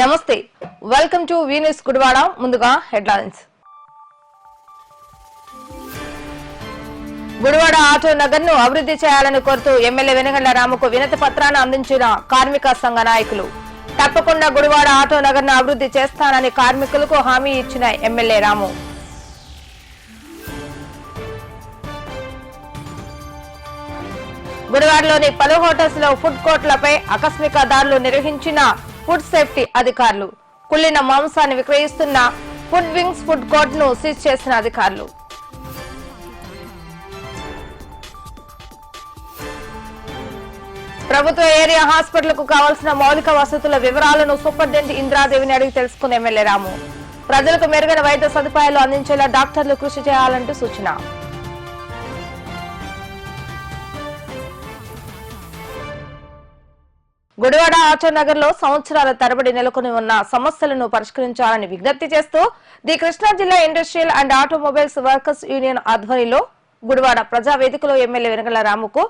నమస్తే. Welcome to Venus Gudivada ముందుగా headlines Gudivada auto నగర్ను అభివృద్ధి చేయాలని కోరుతూ ఎమ్మెల్యే వెనగండ్ల రామకు వినతి పత్రాన్ని అందించిన కార్మిక సంఘ నాయకులు. తప్పకుండా గుడివాడ ఆటో నగర్ను అభివృద్ధి చేస్తానని కార్మికులకు హామీ ఇచ్చిన ఎమ్మెల్యే రాము. గుడివాడలోని పలు హోటల్స్లో ఫుడ్ కోర్టులపై ఆకస్మిక దాడులు నిర్వహించిన ఫుడ్ సేఫ్టీ అధికారులు. కుళ్ళిన మాంసాన్ని విక్రయిస్తున్న ఫుడ్ వింగ్స్ ఫుడ్ కోర్ట్ను సీజ్ చేసిన అధికారులు. ప్రభుత్వ ఏరియా హాస్పిటల్కు కావాల్సిన మౌలిక వసతుల వివరాలను సూపరింటెండెంట్ ఇంద్రాదేవిని అడిగి తెలుసుకున్న ఎమ్మెల్యే రాము. ప్రజలకు మెరుగైన వైద్య సదుపాయాలు అందించేలా డాక్టర్లు కృషి చేయాలంటూ సూచన. గుడివాడ ఆచర్ నగర్లో సంవత్సరాల తరబడి నెలకొని ఉన్న సమస్యలను పరిష్కరించాలని విజ్ఞప్తి చేస్తూ ది కృష్ణా జిల్లా industrial and automobiles workers union ఆధ్వర్యంలో గుడివాడ ప్రజా వేదికలో ఎమ్మెల్యే వెనగల రాముకు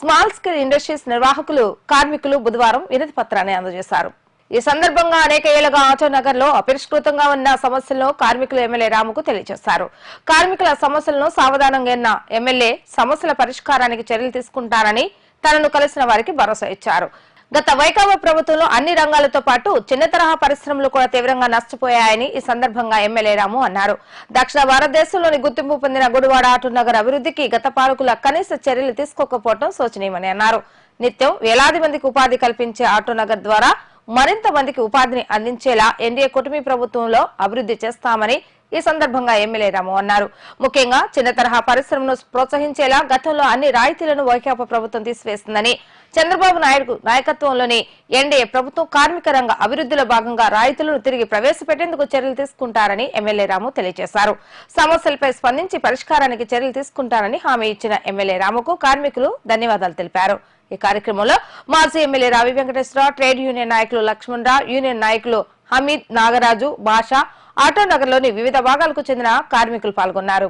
స్మాల్ స్కేల్ ఇండస్ట్రీస్ నిర్వాహకులు కార్మికులు బుధవారం వినతి పత్రాన్ని అందజేశారు. ఈ సందర్భంగా అనేక ఏళ్ళుగా ఆచో నగర్లో అపరిష్కృతంగా ఉన్న సమస్యలను కార్మికులు ఎమ్మెల్యే రాముకు తెలియజేశారు. కార్మికుల సమస్యలను సావధానంగా ఉన్న ఎమ్మెల్యే సమస్యల పరిష్కారానికి చర్యలు తీసుకుంటారని తనను కలిసిన వారికి భరోసా ఇచ్చారు. గత వైకాపా ప్రభుత్వంలో అన్ని రంగాలతో పాటు చిన్న తరహా పరిశ్రమలు కూడా తీవ్రంగా నష్టపోయాయని ఈ సందర్భంగా ఎమ్మెల్యే రాము అన్నారు. దక్షిణ భారతదేశంలోని గుర్తింపు పొందిన గుడివాడ ఆటో నగర్ అభివృద్ధికి గత పాలకుల కనీస చర్యలు తీసుకోకపోవడం శోచనీయమని అన్నారు. నిత్యం వేలాది మందికి ఉపాధి కల్పించే ఆటో నగర్ ద్వారా మరింత మందికి ఉపాధిని అందించేలా ఎన్డీఏ కుటుంబీ ప్రభుత్వంలో అభివృద్ధి చేస్తామని ఈ సందర్భంగా ఎమ్మెల్యే రాము అన్నారు. ముఖ్యంగా చిన్న తరహా పరిశ్రమను ప్రోత్సహించేలా గతంలో అన్ని రాయితీలను వైకాపా ప్రభుత్వం తీసివేస్తుందని చంద్రబాబు నాయుడు నాయకత్వంలోని ఎన్డీఏ ప్రభుత్వం కార్మిక రంగ అభివృద్ధిలో భాగంగా రాయితీలను తిరిగి ప్రవేశపెట్టేందుకు చర్యలు తీసుకుంటారని ఎమ్మెల్యే రాము తెలియజేశారు. సమస్యలపై స్పందించి పరిష్కారానికి చర్యలు తీసుకుంటారని హామీ ఇచ్చిన ఎమ్మెల్యే రాముకు కార్మికులు ధన్యవాదాలు తెలిపారు. ఈ కార్యక్రమంలో మాజీ ఎమ్మెల్యే రావి వెంకటేశ్వరరావు ట్రేడ్ యూనియన్ నాయకులు లక్ష్మణ్ రావు యూనియన్ నాయకులు హమీద్ నాగరాజు భాష ఆటో నగర్లోని వివిధ భాగాలకు చెందిన కార్మికులు పాల్గొన్నారు.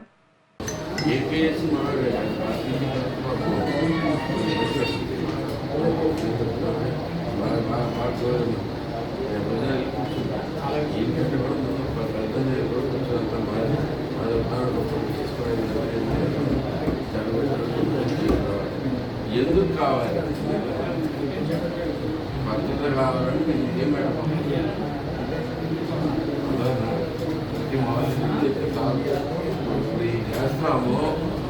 ఎందుకు కావాలి మద్దతు కావాలంటే ఏం మేడం ఇప్పుడు ఈ చేస్తాము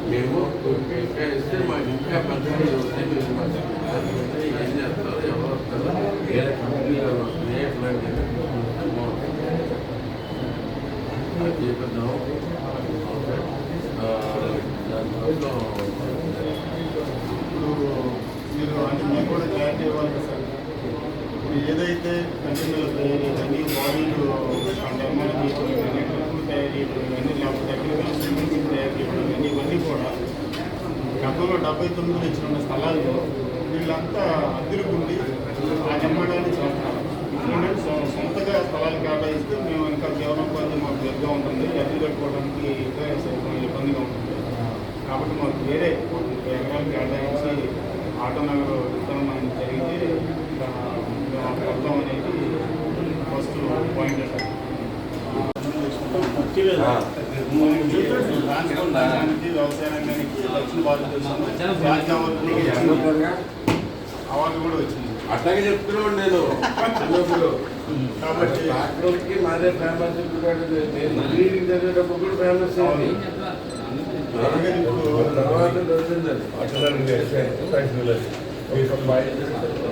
మేము ఇంకా ఇస్తే మాకు ఇంకా పద్ధతి వస్తాయి మీరు మాకు చెప్తారు. ఏం చేస్తారు ఎవరు వస్తారు వేరే కంపెనీలు వస్తున్నాయి ఎట్లాంటి అది చేపిద్దాం ఆ, దానికోసం ఇప్పుడు మీరు అంటే మీకు కూడా క్లారిటీ ఇవ్వాలి కదా సార్ ఇప్పుడు ఏదైతే కంటైనర్ల తయారీ కానీ బాడీలు నిర్మాణం చేయడం కానీ ట్రక్కులు తయారు చేయడం కానీ లేకపోతే టెక్నికల్ తయారు చేయడం కానీ ఇవన్నీ కూడా గతంలో డెబ్బై తొమ్మిదిలో ఇచ్చిన స్థలాల్లో వీళ్ళంతా అద్దెలుకుండి ఆ నిర్మాణాన్ని చేస్తారు ఇప్పుడు సొంతగా స్థలాలు కేటాయిస్తే మేము ఇంకా జీవనోపాధి మాకు దగ్గర ఉంటుంది అద్దెలు కట్టుకోవడానికి ఇంకా కొంచెం ఇబ్బందిగా ఉంటుంది. కాబట్టి మాకు వేరే ఎకరాలు కేటాయించి ఆటో నగర్ విత్తనం అనేది జరిగితే ఇంకా మేము అక్కడ వద్దాం అనేది ఫస్ట్ పాయింట్ సార్ ట్రాన్స్పోర్ట్ వ్యవసాయ రంగానికి దక్షిణ భారతదేశంలో రాజ్య అవార్డు అవార్డు కూడా వచ్చింది అట్లాగే చెప్తున్నాను. నేను కాబట్టి మాదే ఫేమస్ ఇంజనీరింగ్ చదివేటప్పుడు కూడా ఫేమస్ అయింది తర్వాత దొరికిందండి కాదరా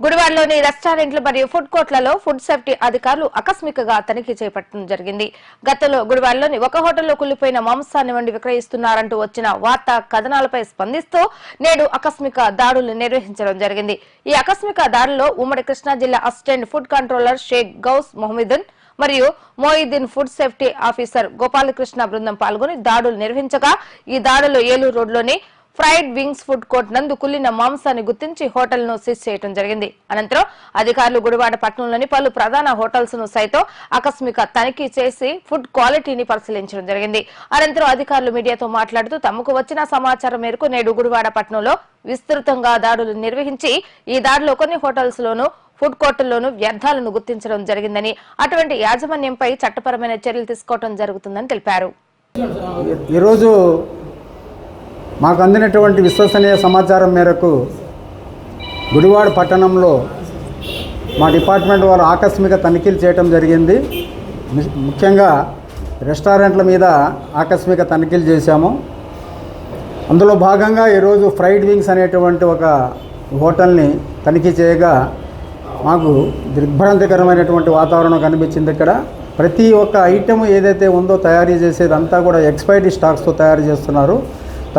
గుడివాడలోని రెస్టారెంట్లు మరియు ఫుడ్ కోర్టులలో ఫుడ్ సేఫ్టీ అధికారులు ఆకస్మికగా తనిఖీ చేపట్టడం జరిగింది. గతంలో గుడివాడలోని ఒక హోటల్లో కుళ్ళిపోయిన మాంసాన్ని వండి విక్రయిస్తున్నారంటూ వచ్చిన వార్తా కథనాలపై స్పందిస్తూ నేడు ఆకస్మిక దాడులు నిర్వహించడం జరిగింది. ఈ ఆకస్మిక దాడుల్లో ఉమ్మడి కృష్ణా జిల్లా assistant food controller Sheikh Gouse Mohammadan మరియు Moiddin food safety officer Gopalakrishna బృందం పాల్గొని దాడులు నిర్వహించగా ఈ దాడులు ఏలూరు రోడ్లోని ఫ్రైడ్ వింగ్స్ ఫుడ్ కోర్ట్ నందు కుల్లిన మాంసాన్ని గుర్తించి హోటల్ను సీజ్ చేయడం జరిగింది. అనంతరం అధికారులు గుడివాడ పట్టణంలోని పలు ప్రధాన హోటల్స్ను సైతం ఆకస్మిక తనిఖీ చేసి ఫుడ్ క్వాలిటీని పరిశీలించడం జరిగింది. అనంతరం అధికారులు మీడియాతో మాట్లాడుతూ తమకు వచ్చిన సమాచారం మేరకు నేడు గుడివాడ పట్టణంలో విస్తృతంగా దాడులు నిర్వహించి ఈ దాడిలో కొన్ని హోటల్స్ లోను ఫుడ్ కోర్టుల్లోనూ వ్యర్థాలను గుర్తించడం జరిగిందని అటువంటి యాజమాన్యంపై చట్టపరమైన చర్యలు తీసుకోవడం జరుగుతుందని తెలిపారు. ఈరోజు మాకు అందినటువంటి విశ్వసనీయ సమాచారం మేరకు గుడివాడ పట్టణంలో మా డిపార్ట్మెంట్ వారు ఆకస్మిక తనిఖీలు చేయటం జరిగింది. ముఖ్యంగా రెస్టారెంట్ల మీద ఆకస్మిక తనిఖీలు చేశాము. అందులో భాగంగా ఈరోజు ఫ్రైడ్ వింగ్స్ అనేటువంటి ఒక హోటల్ని తనిఖీ చేయగా మాకు దిగ్భ్రాంతికరమైనటువంటి వాతావరణం కనిపించింది ఇక్కడ. ప్రతి ఒక్క ఐటెం ఏదైతే ఉందో తయారీ చేసేది అంతా కూడా ఎక్స్పైరీ స్టాక్స్తో తయారు చేస్తున్నారు.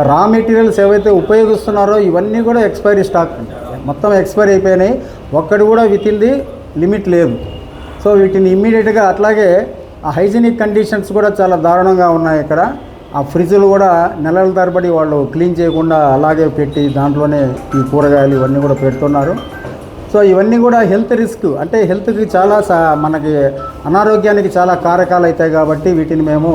రా మెటీరియల్స్ ఏవైతే ఉపయోగిస్తున్నారో ఇవన్నీ కూడా ఎక్స్పైరీ స్టాక్ మొత్తం ఎక్స్పైరీ అయిపోయినాయి. ఒక్కటి కూడా విత్ ఇన్ ది లిమిట్ లేదు. సో వీటిని ఇమ్మీడియట్గా అట్లాగే ఆ హైజీనిక్ కండిషన్స్ కూడా చాలా దారుణంగా ఉన్నాయి ఇక్కడ. ఆ ఫ్రిడ్జ్లు కూడా నెలల తరబడి వాళ్ళు క్లీన్ చేయకుండా అలాగే పెట్టి దాంట్లోనే ఈ కూరగాయలు ఇవన్నీ కూడా పెడుతున్నారు. సో ఇవన్నీ కూడా హెల్త్ రిస్క్. అంటే హెల్త్కి చాలా సా మనకి అనారోగ్యానికి చాలా కారకాలు అవుతాయి కాబట్టి వీటిని మేము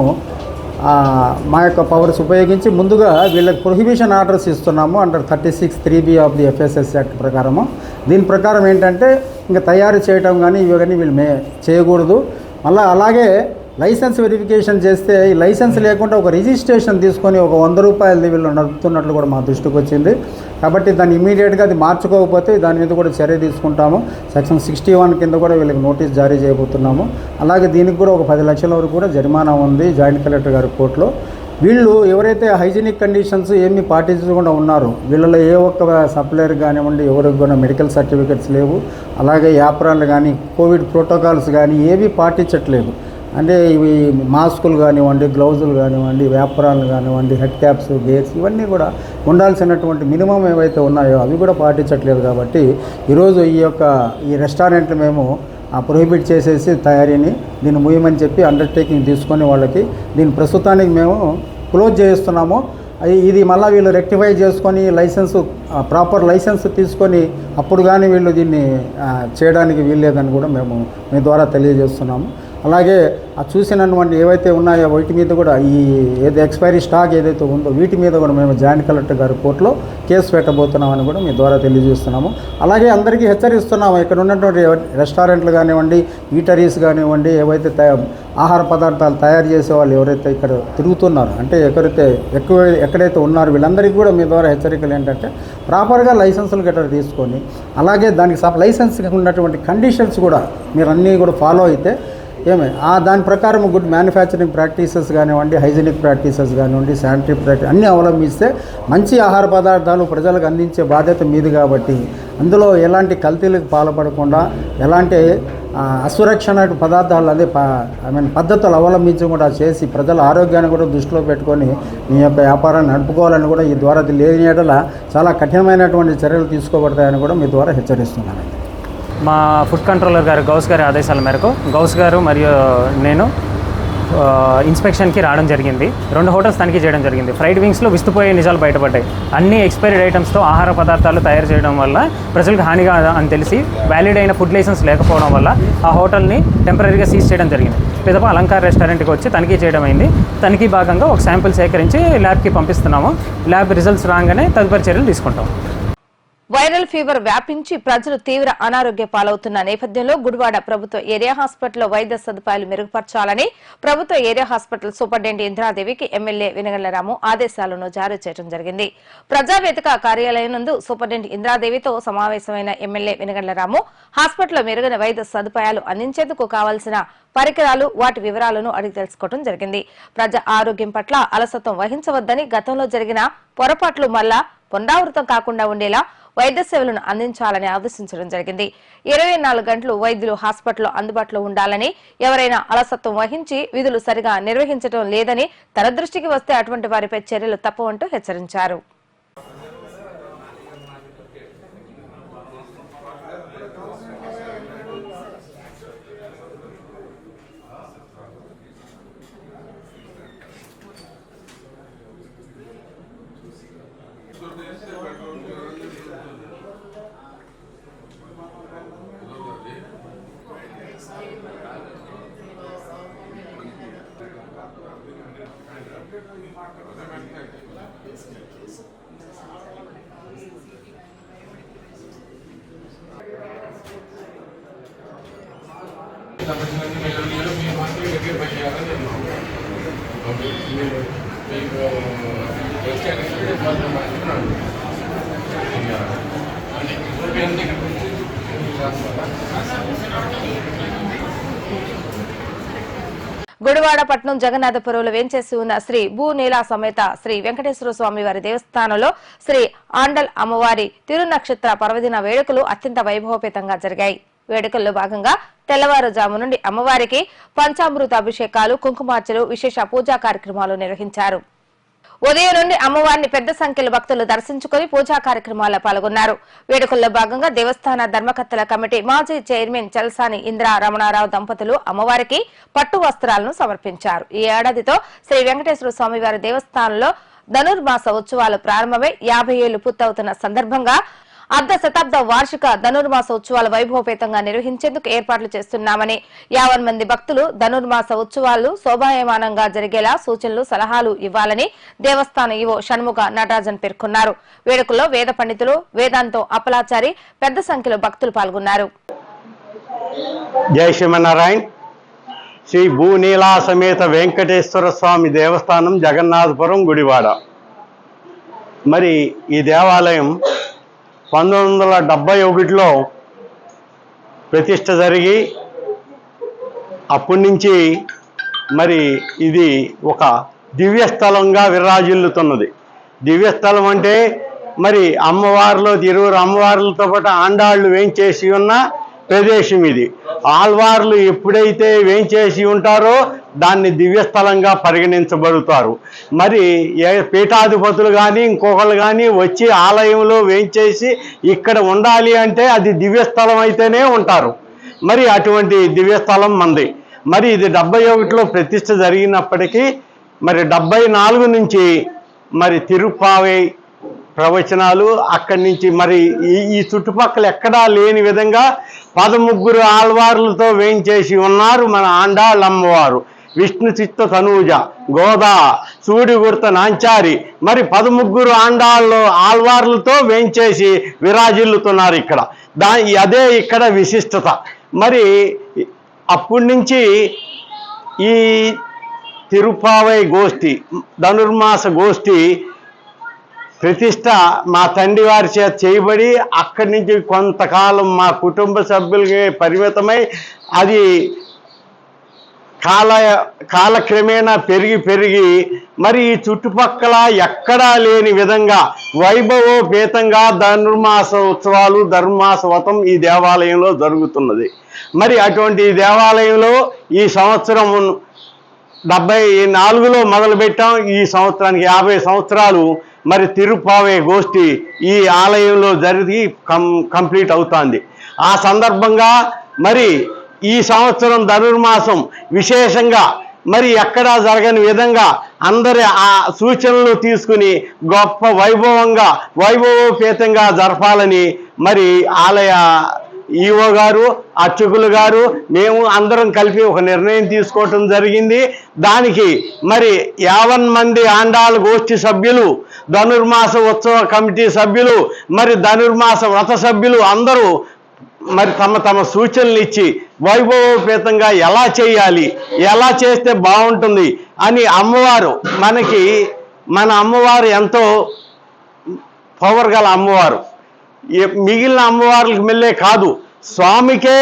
మా యొక్క పవర్స్ ఉపయోగించి ముందుగా వీళ్ళకి ప్రొహిబిషన్ ఆర్డర్స్ ఇస్తున్నాము under thirty six three B of the FSS act ప్రకారము. దీని ప్రకారం ఏంటంటే ఇంకా తయారు చేయటం కానీ ఇవి కానీ వీళ్ళు మే చేయకూడదు. మళ్ళీ అలాగే లైసెన్స్ వెరిఫికేషన్ చేస్తే ఈ లైసెన్స్ లేకుండా ఒక రిజిస్ట్రేషన్ తీసుకొని ఒక వంద రూపాయలది వీళ్ళు నడుపుతున్నట్లు కూడా మా దృష్టికి వచ్చింది. కాబట్టి దాన్ని ఇమీడియట్గా అది మార్చుకోకపోతే దాని మీద కూడా చర్య తీసుకుంటాము. సెక్షన్ సిక్స్టీ వన్ కింద కూడా వీళ్ళకి నోటీస్ జారీ చేయబోతున్నాము. అలాగే దీనికి కూడా ఒక పది లక్షల వరకు కూడా జరిమానా ఉంది జాయింట్ కలెక్టర్ గారి కోర్టులో. వీళ్ళు ఎవరైతే హైజీనిక్ కండిషన్స్ ఏమీ పాటించకుండా ఉన్నారో వీళ్ళలో ఏ ఒక్క సప్లయర్ కానివ్వండి ఎవరికి కూడా మెడికల్ సర్టిఫికెట్స్ లేవు. అలాగే యాప్రాన్లు కానీ కోవిడ్ ప్రోటోకాల్స్ కానీ ఏవి పాటించట్లేదు. అంటే ఇవి మాస్కులు కానివ్వండి గ్లౌజులు కానివ్వండి వ్యాపారాలు కానివ్వండి హెడ్ క్యాప్స్ గేర్స్ ఇవన్నీ కూడా ఉండాల్సినటువంటి మినిమం ఏవైతే ఉన్నాయో అవి కూడా పాటించట్లేదు కాబట్టి ఈరోజు ఈ యొక్క ఈ రెస్టారెంట్లు మేము ఆ ప్రొహిబిట్ చేసేసి తయారీని దీన్ని ముయ్యమని చెప్పి అండర్టేకింగ్ తీసుకొని వాళ్ళకి దీని ప్రస్తుతానికి మేము క్లోజ్ చేస్తున్నాము ఇది మళ్ళీ వీళ్ళు రెక్టిఫై చేసుకొని లైసెన్స్ ప్రాపర్ లైసెన్స్ తీసుకొని అప్పుడు కానీ వీళ్ళు దీన్ని చేయడానికి వీల్లేదని కూడా మేము మీ ద్వారా తెలియజేస్తున్నాము. అలాగే ఆ చూసినటువంటి ఏవైతే ఉన్నాయో వీటి మీద కూడా ఈ ఏది ఎక్స్పైరీ స్టాక్ ఏదైతే ఉందో వీటి మీద కూడా మేము జాయింట్ కలెక్టర్ గారి కోర్టులో కేసు పెట్టబోతున్నామని కూడా మీ ద్వారా తెలియజేస్తున్నాము. అలాగే అందరికీ హెచ్చరిస్తున్నాము. ఇక్కడ ఉన్నటువంటి రెస్టారెంట్లు కానివ్వండి ఈటరీస్ కానివ్వండి ఏవైతే తయా- ఆహార పదార్థాలు తయారు చేసే వాళ్ళు ఎవరైతే ఇక్కడ తిరుగుతున్నారో అంటే ఎక్కడైతే ఎక్కువ ఎక్కడైతే ఉన్నారో వీళ్ళందరికీ కూడా మీ ద్వారా హెచ్చరికలు ఏంటంటే ప్రాపర్గా లైసెన్సులు గట్రా తీసుకొని అలాగే దానికి సబ్ లైసెన్స్కి ఉన్నటువంటి కండిషన్స్ కూడా మీరు అన్నీ కూడా ఫాలో అయితే ఏమే? ఆ దాని ప్రకారం గుడ్ మ్యానుఫ్యాక్చరింగ్ ప్రాక్టీసెస్ కానివ్వండి హైజీనిక్ ప్రాక్టీసెస్ కానివ్వండి శానిటరీ ప్రాక్టీస్ అన్నీ అవలంబిస్తే మంచి ఆహార పదార్థాలు ప్రజలకు అందించే బాధ్యత మీది కాబట్టి అందులో ఎలాంటి కల్తీలకు పాల్పడకుండా ఎలాంటి అసురక్షణ పదార్థాలు అదే ఐ మీన్ పద్ధతులు అవలంబించకుండా చేసి ప్రజల ఆరోగ్యాన్ని కూడా దృష్టిలో పెట్టుకొని మీ యొక్క వ్యాపారాన్ని నడుపుకోవాలని కూడా ఈ ద్వారా లేని ఎడల చాలా కఠినమైనటువంటి చర్యలు తీసుకోబడతాయని కూడా మీ ద్వారా హెచ్చరిస్తున్నాను మా ఫుడ్ కంట్రోలర్ గారు గౌస్ గారి ఆదేశాల మేరకు గౌస్ గారు మరియు నేను ఇన్స్పెక్షన్కి రావడం జరిగింది. రెండు హోటల్స్ తనిఖీ చేయడం జరిగింది. ఫ్రైడ్ వింగ్స్లో విస్తుపోయే నిజాలు బయటపడ్డాయి. అన్ని ఎక్స్పైరీడ్ ఐటమ్స్తో ఆహార పదార్థాలు తయారు చేయడం వల్ల ప్రజలకు హానిగా అని తెలిసి వ్యాలిడ్ అయిన ఫుడ్ లైసెన్స్ లేకపోవడం వల్ల ఆ హోటల్ని టెంపరీగా సీజ్ చేయడం జరిగింది. పిదప అలంకార్ రెస్టారెంట్కి వచ్చి తనిఖీ చేయడం అయింది. తనిఖీ భాగంగా ఒక శాంపిల్ సేకరించి ల్యాబ్కి పంపిస్తున్నాము. ల్యాబ్ రిజల్ట్స్ రాగానే తదుపరి చర్యలు తీసుకుంటాం. వైరల్ ఫీవర్ వ్యాపించి ప్రజలు తీవ్ర అనారోగ్య పాలవుతున్న నేపథ్యంలో గుడివాడ ప్రభుత్వ ఏరియా హాస్పిటల్లో వైద్య సదుపాయాలు మెరుగుపరచాలని ప్రభుత్వ ఏరియా హాస్పిటల్ సూపరింటెండెంట్ ఇంద్రాదేవికి ఎమ్మెల్యే వెనగళ్ళరాము ఆదేశాలను జారీ చేయడం జరిగింది. ప్రజావేదిక కార్యాలయం నందు సూపరింటెండెంట్ ఇంద్రాదేవితో సమావేశమైన ఎమ్మెల్యే వెనగళ్ళరాము హాస్పిటల్లో మెరుగైన వైద్య సదుపాయాలు అందించేందుకు కావాల్సిన పరికరాలు వాటి వివరాలను అడిగి తెలుసుకోవడం జరిగింది. ప్రజా ఆరోగ్యం పట్ల అలసత్వం వహించవద్దని గతంలో జరిగిన పొరపాట్లు మళ్ళా పునరావృతం కాకుండా ఉండేలా వైద్య సేవలను అందించాలని ఆదేశించడం జరిగింది. ఇరవై నాలుగు గంటలు వైద్యులు హాస్పిటల్లో అందుబాటులో ఉండాలని ఎవరైనా అలసత్వం వహించి విధులు సరిగా నిర్వహించడం లేదని తన దృష్టికి వస్తే అటువంటి వారిపై చర్యలు తప్పవంటూ హెచ్చరించారు. మీకు వచ్చాక కొంచెం మంచిగా గుడివాడ పట్నం జగన్నాథపురంలో వేంచేసి ఉన్న శ్రీ భూనీలా సమేత శ్రీ వెంకటేశ్వర స్వామి వారి దేవస్థానంలో శ్రీ ఆండల్ అమ్మవారి తిరునక్షత్ర పర్వదిన వేడుకలు అత్యంత వైభవపేతంగా జరిగాయి. వేడుకల్లో భాగంగా తెల్లవారుజాము నుండి అమ్మవారికి పంచామృత అభిషేకాలు కుంకుమార్చలు విశేష పూజా కార్యక్రమాలు నిర్వహించారు. ఉదయం నుండి అమ్మవారిని పెద్ద సంఖ్యలో భక్తులు దర్శించుకుని పూజా కార్యక్రమాల్లో పాల్గొన్నారు. వేడుకల్లో భాగంగా దేవస్థాన ధర్మకర్తల కమిటీ మాజీ చైర్మన్ చల్సాని ఇంద్ర రమణారావు దంపతులు అమ్మవారికి పట్టు వస్త్రాలను సమర్పించారు. ఈ ఏడాదితో శ్రీ వెంకటేశ్వర స్వామి వారి దేవస్థానంలో ధనుర్మాస ఉత్సవాలు ప్రారంభమై యాభై ఏళ్ళు పూర్తవుతున్న సందర్భంగా అర్ధ శతాబ్ద వార్షిక ధనుర్మాస ఉత్సవాలు వైభవపేతంగా నిర్వహించేందుకు ఏర్పాట్లు చేస్తున్నామని యావన్ మంది భక్తులు ధనుర్మాస ఉత్సవాలు శోభాయమానంగా జరిగేలా సూచనలు సలహాలు ఇవ్వాలని దేవస్థాన ఈవో షణ్ముఖ నటరాజన్ పేర్కొన్నారు. వేడుకల్లో వేద పండితులు వేదాంతం అప్పలాచారి పెద్ద సంఖ్యలో భక్తులు పాల్గొన్నారు. జై శ్రీమన్నారాయణ. శ్రీ భూనీలా సమేత వెంకటేశ్వర స్వామి దేవస్థానం జగన్నాథపురం గుడివాడ. మరి ఈ దేవాలయం పంతొమ్మిది వందల డెబ్భై ఒకటిలో ప్రతిష్ట జరిగి అప్పటి నుంచి మరి ఇది ఒక దివ్యస్థలంగా విరాజిల్లుతున్నది. దివ్యస్థలం అంటే మరి అమ్మవారిలో ఇరువురు అమ్మవార్లతో పాటు ఆండాళ్ళు వేంచేసి ఉన్న ప్రదేశం ఇది. ఆల్వార్లు ఎప్పుడైతే వేంచేసి ఉంటారో దాన్ని దివ్యస్థలంగా పరిగణించబడుతారు. మరి ఏ పీఠాధిపతులు కానీ ఇంకొకరు కానీ వచ్చి ఆలయంలో వేంచేసి ఇక్కడ ఉండాలి అంటే అది దివ్యస్థలం అయితేనే ఉంటారు. మరి అటువంటి దివ్యస్థలం మంది. మరి ఇది డెబ్బై ఒకటిలో ప్రతిష్ట జరిగినప్పటికీ మరి డెబ్బై నాలుగు నుంచి మరి తిరుపావై ప్రవచనాలు అక్కడి నుంచి మరి ఈ ఈ చుట్టుపక్కల ఎక్కడా లేని విధంగా పదముగ్గురు ఆల్వార్లతో వేయించేసి ఉన్నారు మన ఆండాళ్ళమ్మవారు. విష్ణు చిత్త తనూజ గోదా సూడిగుర్త నాంచారి మరి పదముగ్గురు ఆండాళ్ళు ఆల్వార్లతో వేయించేసి విరాజిల్లుతున్నారు ఇక్కడ. దా అదే ఇక్కడ విశిష్టత. మరి అప్పటి నుంచి ఈ తిరుపావై గోష్ఠి ధనుర్మాస గోష్ఠి ప్రతిష్ట మా తండ్రి వారి చేత చేయబడి అక్కడి నుంచి కొంతకాలం మా కుటుంబ సభ్యులకి పరిమితమై అది కాల కాలక్రమేణా పెరిగి పెరిగి మరి ఈ చుట్టుపక్కల ఎక్కడా లేని విధంగా వైభవోపేతంగా ధనుర్మాస ఉత్సవాలు ధర్మాస వ్రతం ఈ దేవాలయంలో జరుగుతున్నది. మరి అటువంటి దేవాలయంలో ఈ సంవత్సరం డెబ్బై నాలుగులో మొదలుపెట్టాం. ఈ సంవత్సరానికి యాభై సంవత్సరాలు మరి తిరుపావే గోష్ఠి ఈ ఆలయంలో జరిగి కం కంప్లీట్ అవుతుంది. ఆ సందర్భంగా మరి ఈ సంవత్సరం ధనుర్మాసం విశేషంగా మరి ఎక్కడా జరగని విధంగా అందరి ఆ సూచనలు తీసుకుని గొప్ప వైభవంగా వైభవోపేతంగా జరపాలని మరి ఆలయ ఈఓ గారు అర్చకులు గారు మేము అందరం కలిపి ఒక నిర్ణయం తీసుకోవటం జరిగింది. దానికి మరి యావన్ మంది ఆండాల గోష్ఠి సభ్యులు ధనుర్మాస ఉత్సవ కమిటీ సభ్యులు మరి ధనుర్మాస వ్రత సభ్యులు అందరూ మరి తమ తమ సూచనలు ఇచ్చి వైభవోపేతంగా ఎలా చేయాలి ఎలా చేస్తే బాగుంటుంది అని అమ్మవారు మనకి మన అమ్మవారు ఎంతో పవర్ గల అమ్మవారు. మిగిలిన అమ్మవార్లకు మెల్లే కాదు. స్వామికే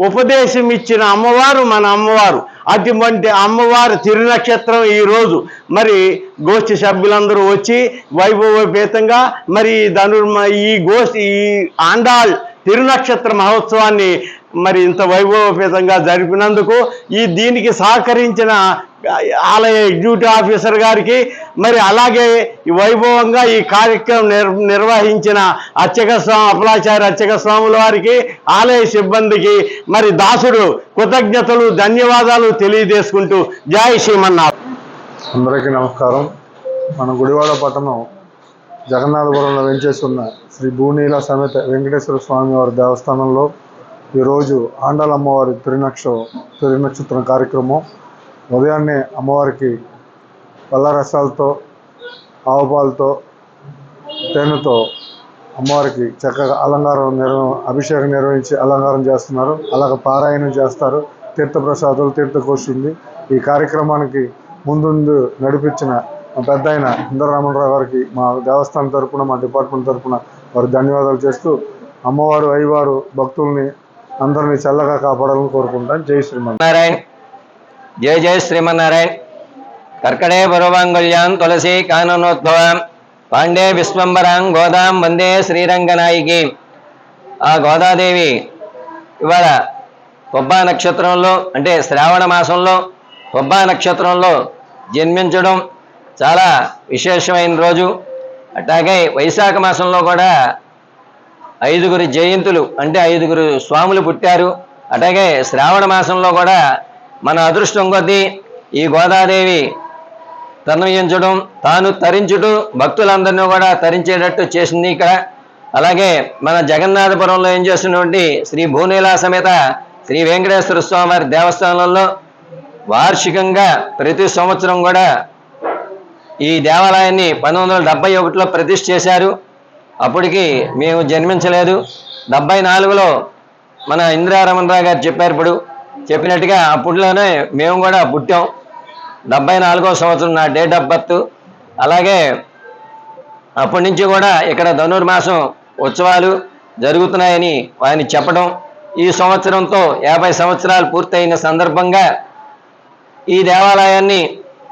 ఉపదేశం ఇచ్చిన అమ్మవారు మన అమ్మవారు. అటువంటి అమ్మవారి తిరునక్షత్రం ఈరోజు మరి గోష్ఠి సభ్యులందరూ వచ్చి వైభవోపేతంగా మరి ధనుర్మ ఈ గోష్ఠి ఈ ఆండాళ్ తిరునక్షత్ర మహోత్సవాన్ని మరి ఇంత వైభవోపేతంగా జరిపినందుకు ఈ దీనికి సహకరించిన ఆలయ ఎగ్జిక్యూటివ్ ఆఫీసర్ గారికి మరి అలాగే ఈ వైభవంగా ఈ కార్యక్రమం నిర్ నిర్వహించిన అర్చక స్వామి అపలాచార్య అర్చక స్వాముల వారికి ఆలయ సిబ్బందికి మరి దాసుడు కృతజ్ఞతలు ధన్యవాదాలు తెలియజేసుకుంటూ జై శ్రీమన్నారాయణ. అందరికీ నమస్కారం. మన గుడివాడ పట్టణం జగన్నాథపురంలో వెంచేసి ఉన్న శ్రీ భూనీల సమేత వెంకటేశ్వర స్వామి వారి దేవస్థానంలో ఈరోజు ఆండాల అమ్మవారి తిరునక్ష తిరునక్షత్రం కార్యక్రమం. ఉదయాన్నే అమ్మవారికి పల్లరసాలతో ఆవుపాలతో తేనెతో అమ్మవారికి చక్కగా అలంకారం నిర్వ అభిషేకం నిర్వహించి అలంకారం చేస్తున్నారు. అలాగ పారాయణం చేస్తారు. తీర్థప్రసాదాలు తీర్థకోశింది ఈ కార్యక్రమానికి ముందుందు నడిపించిన మా పెద్ద ఆయన ఇంద్రరామరావు గారికి మా దేవస్థానం తరఫున మా డిపార్ట్మెంట్ తరపున వారు ధన్యవాదాలు చేస్తూ అమ్మవారు అయ్యవారు భక్తుల్ని అందరినీ చల్లగా కాపాడాలని కోరుకుంటాను. జై శ్రీమన్నారాయణ. జై జయ జయ శ్రీమన్నారాయణ. కర్కడే పర్వాంగుల్యాం తులసి కాననోద్భవాం. పాండే విశ్వంబరాం గోదాం వందే శ్రీరంగనాయికి. ఆ గోదాదేవి ఇవాళ పొబ్బా నక్షత్రంలో అంటే శ్రావణ మాసంలో పొబ్బా నక్షత్రంలో జన్మించడం చాలా విశేషమైన రోజు. అట్లాగే వైశాఖ మాసంలో కూడా ఐదుగురు జయంతులు అంటే ఐదుగురు స్వాములు పుట్టారు. అట్లాగే శ్రావణ మాసంలో కూడా మన అదృష్టం కొద్దీ ఈ గోదాదేవి తన్వయించడం తాను తరించుటూ భక్తులందరినీ కూడా తరించేటట్టు చేసింది ఇక్కడ. అలాగే మన జగన్నాథపురంలో ఏం చేస్తున్నటువంటి శ్రీ భూనీలా సమేత శ్రీ వెంకటేశ్వర స్వామివారి దేవస్థానంలో వార్షికంగా ప్రతి సంవత్సరం కూడా ఈ దేవాలయాన్ని పంతొమ్మిది వందల డెబ్బై ఒకటిలో ప్రతిష్ఠ చేశారు. అప్పటికి మేము జన్మించలేదు. డెబ్బై నాలుగులో మన ఇందిరారమణరావు గారు చెప్పారు ఇప్పుడు. చెప్పినట్టుగా అప్పట్లోనే మేము కూడా పుట్టాం. డెబ్బై నాలుగో సంవత్సరం నా డేట్ ఆఫ్ బర్త్ అలాగే అప్పటి నుంచి కూడా ఇక్కడ ధనుర్మాసం ఉత్సవాలు జరుగుతున్నాయని ఆయన చెప్పడం. ఈ సంవత్సరంతో యాభై సంవత్సరాలు పూర్తయిన సందర్భంగా ఈ దేవాలయాన్ని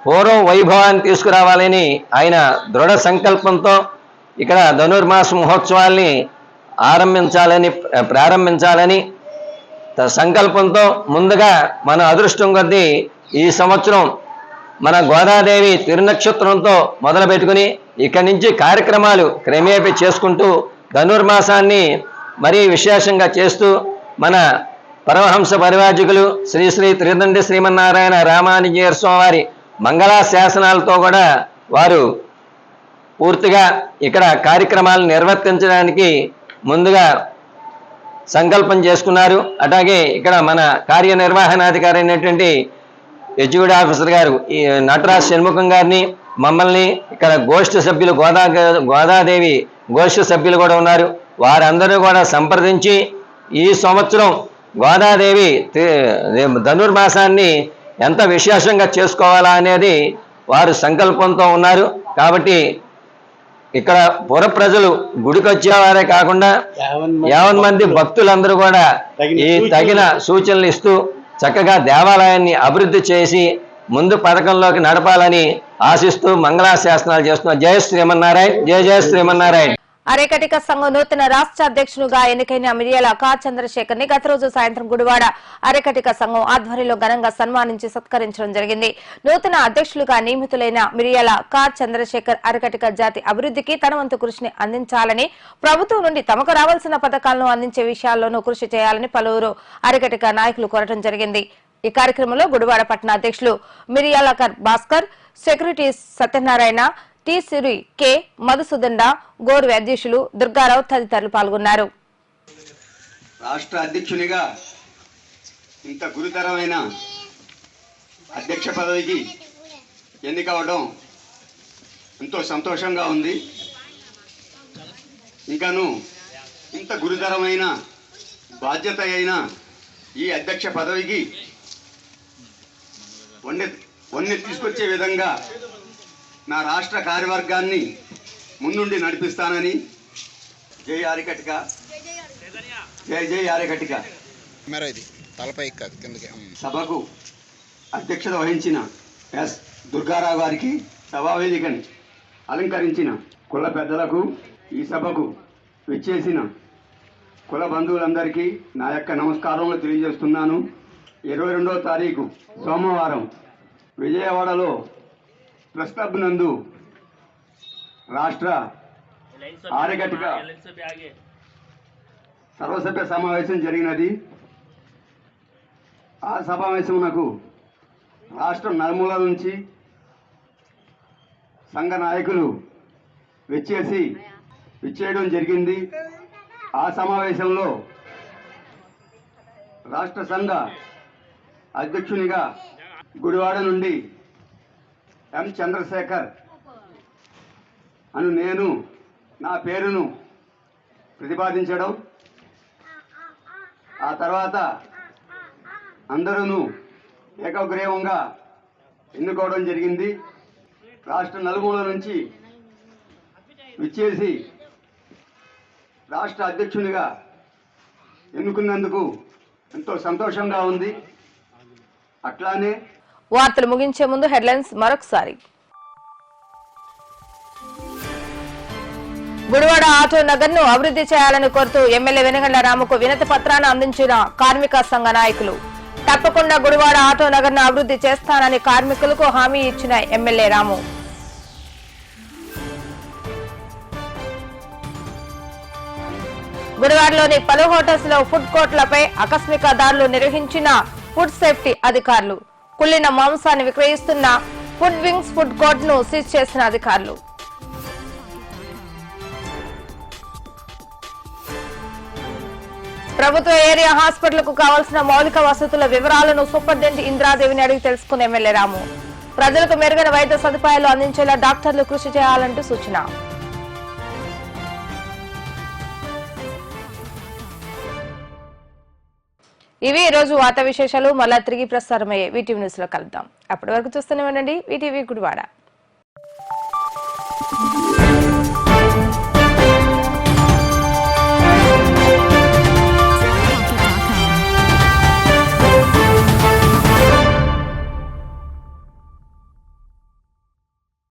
పూర్వం వైభవాన్ని తీసుకురావాలని ఆయన దృఢ సంకల్పంతో ఇక్కడ ధనుర్మాస మహోత్సవాల్ని ఆరంభించాలని ప్రారంభించాలని సంకల్పంతో ముందుగా మన అదృష్టం కొద్దీ ఈ సంవత్సరం మన గోదాదేవి తిరునక్షత్రంతో మొదలు పెట్టుకుని ఇక్కడి నుంచి కార్యక్రమాలు క్రమేపీ చేసుకుంటూ ధనుర్మాసాన్ని మరీ విశేషంగా చేస్తూ మన పరమహంస పరివాజకులు శ్రీ శ్రీ త్రిదండి శ్రీమన్నారాయణ రామానుజీయ స్వామి మంగళా శాసనాలతో కూడా వారు పూర్తిగా ఇక్కడ కార్యక్రమాలు నిర్వర్తించడానికి ముందుగా సంకల్పం చేసుకున్నారు. అలాగే ఇక్కడ మన కార్యనిర్వహణాధికారి అయినటువంటి ఎగ్జిక్యూటివ్ ఆఫీసర్ గారు ఈ నటరాజ్ షణ్ముఖం గారిని మమ్మల్ని ఇక్కడ గోష్ఠి సభ్యులు గోదా గోదాదేవి గోష్ఠి సభ్యులు కూడా ఉన్నారు. వారందరూ కూడా సంప్రదించి ఈ సంవత్సరం గోదాదేవి ధనుర్మాసాన్ని ఎంత విశేషంగా చేసుకోవాలా అనేది వారు సంకల్పంతో ఉన్నారు. కాబట్టి ఇక్కడ పుర ప్రజలు గుడికి వచ్చేవారే కాకుండా యావన్ మంది భక్తులందరూ కూడా ఈ తగిన సూచనలు ఇస్తూ చక్కగా దేవాలయాన్ని అభివృద్ధి చేసి ముందు పథకంలోకి నడపాలని ఆశిస్తూ మంగళాశాసనాలు చేస్తున్నారు. జయ శ్రీమన్నారాయణ. జయ జయ శ్రీమన్నారాయణ. అరేకటిక సంఘం నూతన రాష్ట్ర అధ్యక్షునిగా ఎన్నికైన మిరియాల కా చంద్రశేఖర్ని గత రోజు సాయంత్రం గుడివాడ అరేకటిక సంఘం ఆధ్వర్యంలో ఘనంగా సన్మానించి సత్కరించడం జరిగింది. నూతన అధ్యక్షులుగా నియమితులైన మిరియాల కా చంద్రశేఖర్ అరకటిక జాతి అభివృద్ధికి తన వంతు కృషిని అందించాలని ప్రభుత్వం నుండి తమకు రావాల్సిన పథకాలను అందించే విషయాల్లోనూ కృషి చేయాలని పలువురు అరకటిక నాయకులు కోరటం జరిగింది. ఈ కార్యక్రమంలో గుడివాడ పట్టణ అధ్యక్షులు మిరియాలకర్ భాస్కర్ సెక్రటరీ సత్యనారాయణ టి. సిరి. కె. మధుసూదండ గోరు అధ్యక్షులు దుర్గారావు తదితరులు పాల్గొన్నారు. రాష్ట్ర అధ్యక్షునిగా ఇంత గురుతరమైన అధ్యక్ష పదవికి ఎన్నికవడం ఎంతో సంతోషంగా ఉంది. ఇంకాను ఇంత గురుతరమైన బాధ్యత అయిన ఈ అధ్యక్ష పదవికి వన్నె వన్నె తీసుకొచ్చే విధంగా నా రాష్ట్ర కార్యవర్గాన్ని ముందుండి నడిపిస్తానని. జై ఆరికటిక జై జై ఆరికటిక ఇది. తలపై కాదు కిందకి. సభకు అధ్యక్షత వహించిన ఎస్ దుర్గారావు గారికి సభావేదికని అలంకరించిన కుల పెద్దలకు ఈ సభకు విచ్చేసిన కుల బంధువులందరికీ నా యొక్క నమస్కారములు తెలియజేస్తున్నాను. ఇరవై రెండవ తారీఖు సోమవారం విజయవాడలో ప్రెస్ క్లబ్ నందు రాష్ట్ర ఆరగటిక సర్వసభ్య సమావేశం జరిగినది. ఆ సమావేశమునకు రాష్ట్రం నలుమూల నుంచి సంఘ నాయకులు విచ్చేసి విచ్చేయడం జరిగింది. ఆ సమావేశంలో రాష్ట్ర సంఘ అధ్యక్షునిగా గుడివాడ నుండి ఎం చంద్రశేఖర్. అను నేను నా పేరును ప్రతిపాదించడం. ఆ తర్వాత అందరూ ఏకగ్రీవంగా ఎన్నుకోవడం జరిగింది. రాష్ట్ర నలుమూల నుంచి విచ్చేసి రాష్ట్ర అధ్యక్షునిగా ఎన్నుకున్నందుకు ఎంతో సంతోషంగా ఉంది. అట్లానే వార్తలు ముగించే ముందు హెడ్లైన్స్ మరొకసారి. గుడివాడ ఆటో నగర్ను అభివృద్ధి చేయాలని కోరుతూ ఎమ్మెల్యే వెనగండ్ల రాముకు వినతి పత్రాన్ని అందించిన కార్మిక సంఘ నాయకులు. తప్పకుండా గుడివాడ ఆటో నగర్ను అభివృద్ధి చేస్తానని కార్మికులకు హామీ ఇచ్చిన ఎమ్మెల్యే రాము. గుడివాడలోని పలు హోటల్స్లో ఫుడ్ కోర్టులపై ఆకస్మిక దాడులు నిర్వహించిన ఫుడ్ సేఫ్టీ అధికారులు. కుళ్ళిన మాంసాన్ని విక్రయిస్తున్న ఫుడ్ వింగ్స్ ఫుడ్ కోర్ట్ను సీజ్ చేసిన అధికారులు. ప్రభుత్వ ఏరియా హాస్పిటల్ కావాల్సిన మౌలిక వసతుల వివరాలను సూపరింటెండెంట్ ఇంద్రాదేవిని అడిగి తెలుసుకున్న ఎమ్మెల్యే రాము. ప్రజలకు మెరుగైన వైద్య సదుపాయాలు అందించేలా డాక్టర్లు కృషి చేయాలంటూ సూచన. ఇవి ఈ రోజు వార్తా విశేషాలు మళ్ళా తిరిగి ప్రసారమయ్యే వీటీవీ న్యూస్లో కలుద్దాం. అప్పటి వరకు చూస్తూనే ఉండండి వీటీవీ గుడివాడ.